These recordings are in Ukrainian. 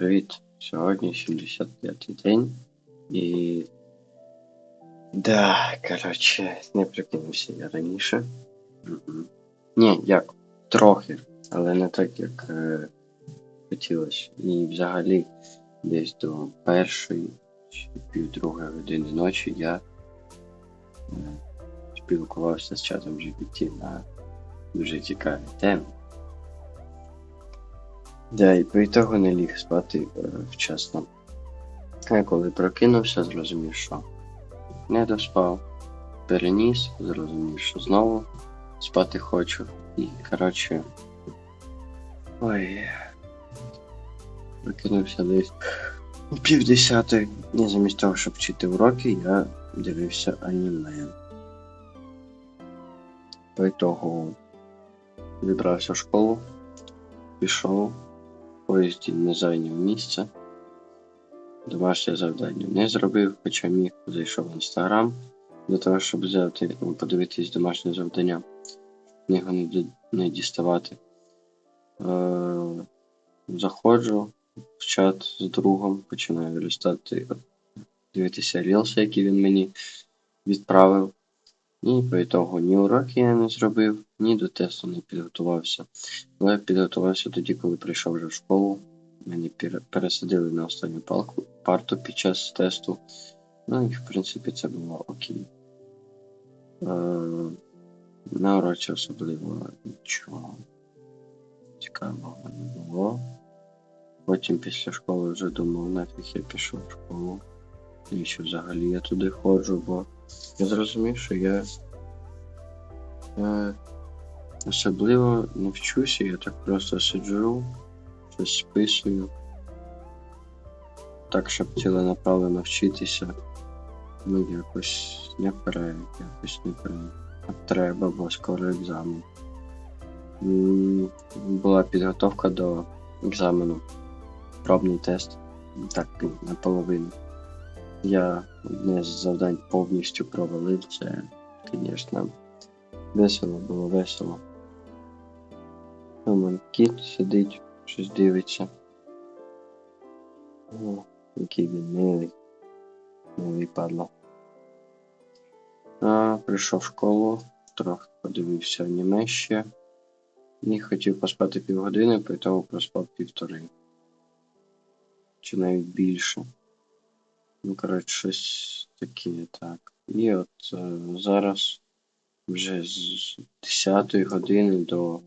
Привіт! Сьогодні 75-й день і. Да, коротше, не прикинувся я раніше. Мгм. Ні, як, трохи, але не так, як е, хотілося. І взагалі десь до першої чи півдругої години ночі я е, спілкувався з чатом GPT на дуже цікаві теми. Да, і по ітогу не ліг спати е, вчасно. Я коли прокинувся, зрозумів, що не доспав, переніс, зрозумів, що знову спати хочу. І, коротше. Ой. Прокинувся десь у півдесятої. І замість того, щоб вчити уроки, я дивився аніме. По ітогу відбрався в школу, пішов поїзді не зайняв місце. Домашнє завдання не зробив, хоча міг зайшов в інстаграм для того, щоб взяти, подивитись домашнє завдання, його не, не діставати. Е, заходжу в чат з другом, починаю листати, дивитися рілси, які він мені відправив. І по ітогу ні уроки я не зробив, ні до тесту не підготувався. Але підготувався тоді, коли прийшов вже в школу. Мені пересадили на останню палку парту під час тесту. Ну і в принципі це було окей. Е, на уроці особливо нічого цікавого не було. Потім після школи вже думав, нафіг я пішов в школу. І що взагалі я туди ходжу, бо я зрозумів, що я е, особливо не вчуся, я так просто сиджу, щось списую. Так, щоб ціленаправлено вчитися. Ну, якось не пре, якось не пре. А треба, бо скоро екзамен. Була підготовка до екзамену. Пробний тест. Так, наполовину. Я одне з завдань повністю провалив. Це, звісно, весело було весело. Там кіт сидить, щось дивиться. О, який він милий. Милий падла. А, прийшов в школу, трохи подивився аніме ще. І хотів поспати півгодини, при тому проспав півтори. Чи навіть більше. Ну, коротше, щось таке, так. І от е, зараз вже з 10 години до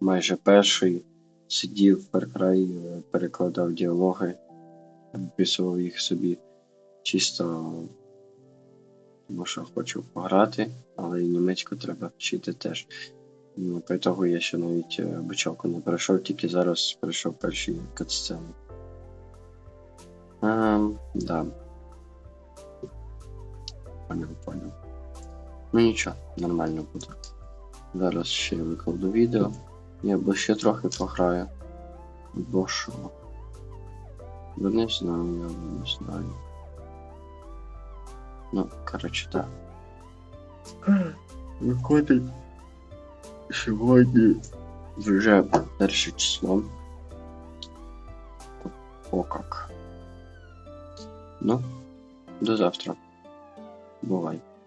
майже першої сидів в Far е, перекладав діалоги, виписував їх собі чисто, тому що хочу пограти, але і німецьку треба вчити теж. Ну, По того я ще навіть е, обучалку не пройшов, тільки зараз пройшов перші катсцени. А, да. Понял, понял. Ну нічого, нормально буде. Зараз ще викладу відео. Я або ще трохи пограю. Або що. Бо не знаю, я не знаю. Ну, коротше, так. Виходить. Сьогодні вже перше число. О как. Ну, до завтра. バイバ。